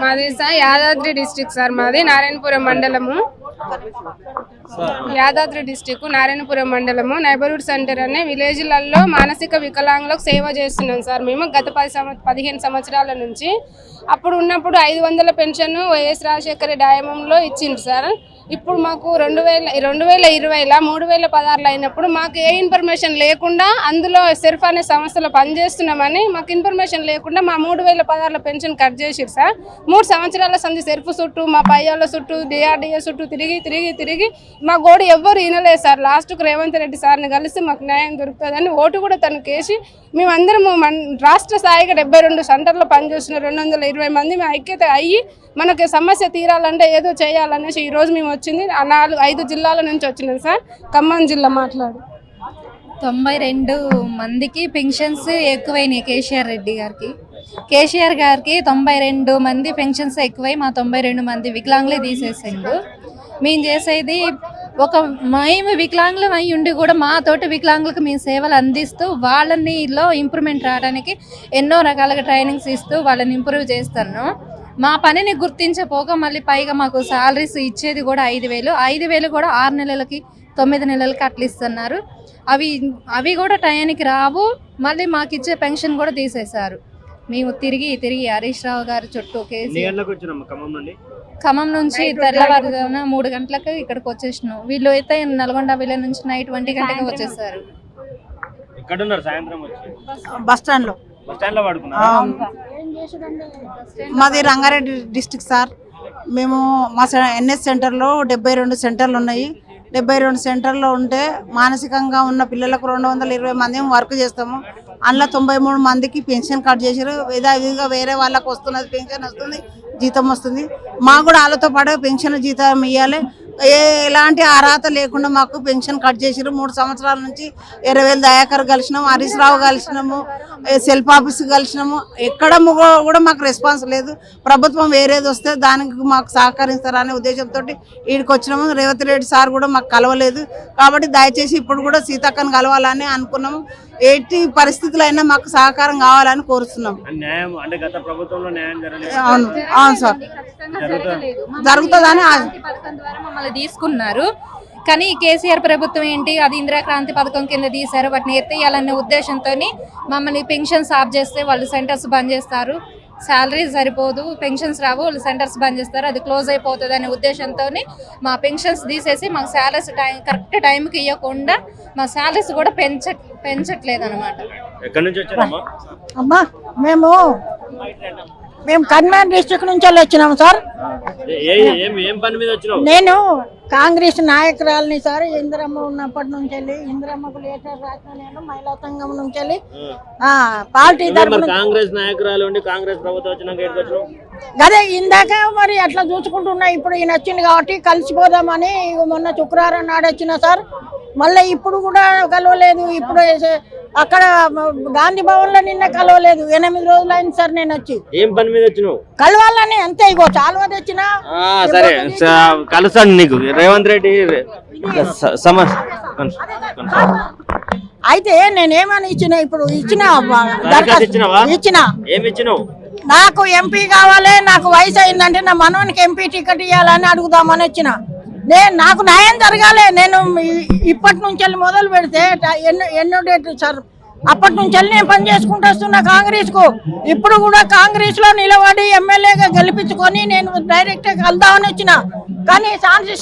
మాది sir Yadadri district sir. మాది నారాయణపురం మండలము. యాదాద్రి డిస్టిక్ నారాయణపురం మండలము. నైబర్హుడ్ సెంటర్ అనే విలేజ్లలో మానసిక వికలాంగులకు సేవ చేస్తున్నాం సార్. మేము గత పది సంవ పదిహేను సంవత్సరాల నుంచి అప్పుడు ఉన్నప్పుడు ఐదు వందల పెన్షన్ వైఎస్ రాజశేఖర డాయమంలో ఇచ్చింది సార్. ఇప్పుడు మాకు రెండు వేల రెండు వేల ఇరవైలో మూడు వేల పదహారులో అయినప్పుడు మాకు ఏ ఇన్ఫర్మేషన్ లేకుండా అందులో సెర్ఫ్ అనే సంస్థలో పనిచేస్తున్నామని మాకు ఇన్ఫర్మేషన్ లేకుండా మా మూడు వేల పదహారులో పెన్షన్ కట్ చేసిరు సార్. మూడు సంవత్సరాల సంధి సెర్ఫ్ చుట్టూ మా పయ్యాల చుట్టూ డిఆర్డిఏ చుట్టూ తిరిగి తిరిగి తిరిగి మా గోడు ఎవ్వరు వినలేదు సార్. లాస్ట్కు రేవంత్ రెడ్డి సార్ని కలిసి మాకు న్యాయం దొరుకుతుందని ఓటు కూడా తను వేసి మేమందరం మన రాష్ట్ర స్థాయిగా డెబ్బై రెండు సెంటర్లో పనిచేస్తున్న. రెండు వందల ఇరవై మంది మేము ఐక్యత అయ్యి మనకి సమస్య తీరాలంటే ఏదో చేయాలనేసి ఈరోజు మేము వచ్చింది. ఆ నాలుగు ఐదు జిల్లాల నుంచి వచ్చినాం సార్. ఖమ్మం జిల్లా మాట్లాడు. తొంభై రెండు మందికి పెన్షన్స్ ఎక్కువైనాయి కేసీఆర్ రెడ్డి గారికి. కేసీఆర్ గారికి తొంభై రెండు మంది పెన్షన్స్ ఎక్కువై మా తొంభై రెండు మంది వికలాంగులే తీసేసిండు. మేము చేసేది ఒక మేము వికలాంగులం అయి ఉండి కూడా మా తోటి వికలాంగులకు మేము సేవలు అందిస్తూ వాళ్ళనిలో ఇంప్రూవ్మెంట్ రావడానికి ఎన్నో రకాలుగా ట్రైనింగ్స్ ఇస్తూ వాళ్ళని ఇంప్రూవ్ చేస్తాను మా పనిని గుర్తించపోగా మళ్ళీ పైగా మాకు సాలరీస్ ఇచ్చేది కూడా ఐదు వేలు. ఐదు వేలు కూడా ఆరు నెలలకి తొమ్మిది నెలలకి అట్లా ఇస్తున్నారు. అవి అవి కూడా టయానికి రావు. మళ్ళీ మాకు ఇచ్చే పెన్షన్ కూడా తీసేశారు. మేము తిరిగి తిరిగి హరీష్ రావు గారి చుట్టూ ఖమ్మం నుంచి తెల్లవారుజామున మూడు గంటలకు ఇక్కడికి వచ్చేసినాం. వీళ్ళు అయితే నల్గొండ విలే నుంచి నైట్ ఒంటి గంటకి వచ్చేసారు. ఎక్కడున్నారు సాయంత్రం వచ్చి? బస్ స్టాండ్లో బస్ స్టాండ్లో పడుకున్నారు మాది రంగారెడ్డి డిస్టిక్ సార్. మేము మా ఎన్ఎస్ సెంటర్లో డెబ్బై రెండు సెంటర్లు ఉన్నాయి. డెబ్బై రెండు సెంటర్లో ఉంటే మానసికంగా ఉన్న పిల్లలకు రెండు వందల ఇరవై మంది వర్క్ చేస్తాము. అందులో తొంభై మూడు మందికి పెన్షన్ కట్ చేశారు విధంగా వేరే వాళ్ళకు వస్తున్నది పెన్షన్ వస్తుంది జీతం వస్తుంది. మాకు కూడా వాళ్ళతో పాటు పెన్షన్ జీతం ఇవ్వాలి ఎలాంటి అర్హత లేకుండా మాకు పెన్షన్ కట్ చేసారు మూడు సంవత్సరాల నుంచి ఇరవై వేలు దయాకర్ కలిసినాము హరీష్ రావు కలిసినాము సెల్ఫ్ ఆఫీస్ కలిసినాము. ఎక్కడ కూడా మాకు రెస్పాన్స్ లేదు. ప్రభుత్వం వేరేది వస్తే దానికి మాకు సహకరిస్తారనే ఉద్దేశంతో వీడికి వచ్చినాము. రేవంత్ రెడ్డి సార్ కూడా మాకు కలవలేదు. కాబట్టి దయచేసి ఇప్పుడు కూడా సీతక్కను కలవాలని అనుకున్నాము. ఎట్టి పరిస్థితులు అయినా మాకు సహకారం కావాలని కోరుతున్నాం. న్యాయం అంటే గత ప్రభుత్వంలో న్యాయం జరగలేదు. అవును. అవును సార్. జరుగుతుందని ఆ- పథకం ద్వారా మమ్మల్ని తీసుకున్నారు. కానీ కేసీఆర్ ప్రభుత్వం ఏంటి? అది ఇందిరా క్రాంతి పథకం కింద తీశారు. వాటిని ఎత్తేయాలనే ఉద్దేశంతో మమ్మల్ని పెన్షన్స్ ఆఫ్ చేస్తే వాళ్ళు సెంటర్స్ బంద్ చేస్తారు. శాలరీ సరిపోదు పెన్షన్స్ రావు వాళ్ళు సెంటర్స్ బంద్ చేస్తారు అది క్లోజ్ అయిపోతుంది అనే ఉద్దేశంతో మా పెన్షన్స్ తీసేసి మాకు శాలరీస్ టైం కరెక్ట్ టైంకి ఇవ్వకుండా మా శాలరీస్ కూడా పెంచ పెంచట్లేదు అనమాట ఎక్కడి నుంచి వచ్చారమ్మా? అమ్మా మేము మేము కన్మాన్ డిస్ట్రిక్ట్ నుంచి వెళ్ళి వచ్చినాము సార్. నేను కాంగ్రెస్ నాయకురాలని సార్ ఇందిరమ్మ ఉన్నప్పటి నుంచి వెళ్ళి ఇందిరమ్మకు లేటర్ రాసిన నేను మహిళా సంఘం నుంచి వెళ్ళి పార్టీ కాంగ్రెస్ నాయకురాలు కాంగ్రెస్ ప్రభుత్వం అదే ఇందాక మరి అట్లా చూసుకుంటున్నా ఇప్పుడు ఈయన వచ్చింది కాబట్టి కలిసిపోదామని మొన్న శుక్రవారం నాడు వచ్చిన సార్. మళ్ళీ ఇప్పుడు కూడా కలవలేదు ఇప్పుడు అక్కడ గాంధీ భవన్లో నిన్న కలవలేదు. ఎనిమిది రోజులు అయింది సార్ నేను వచ్చి. ఏం పని మీద వచ్చినావు? కలవాలని అంతే ఇగో చాలా తెచ్చినా సరే. కలుస్తాను నీకు. రేవంత్ రెడ్డి అయితే నేనేమని ఇచ్చిన ఇప్పుడు ఇచ్చిన? ఇచ్చిన. ఏమి ఇచ్చినావు? నాకు ఎంపీ కావాలి నాకు వయసు అయిందంటే నా మనవనికి ఎంపీ టికెట్ ఇవ్వాలని అడుగుదామని వచ్చిన. నేను నాకు న్యాయం జరగాలి. నేను ఇప్పటి నుంచి వెళ్ళి మొదలు పెడితే ఎన్నో ఎన్నో డేట్ సార్. అప్పటి నుంచి వెళ్ళి నేను పని చేసుకుంటూ వస్తున్నా కాంగ్రెస్కు ఇప్పుడు కూడా కాంగ్రెస్లో నిలబడి ఎమ్మెల్యేగా గెలిపించుకొని నేను డైరెక్ట్ వెళ్దామని వచ్చిన. కానీ ఛాన్స్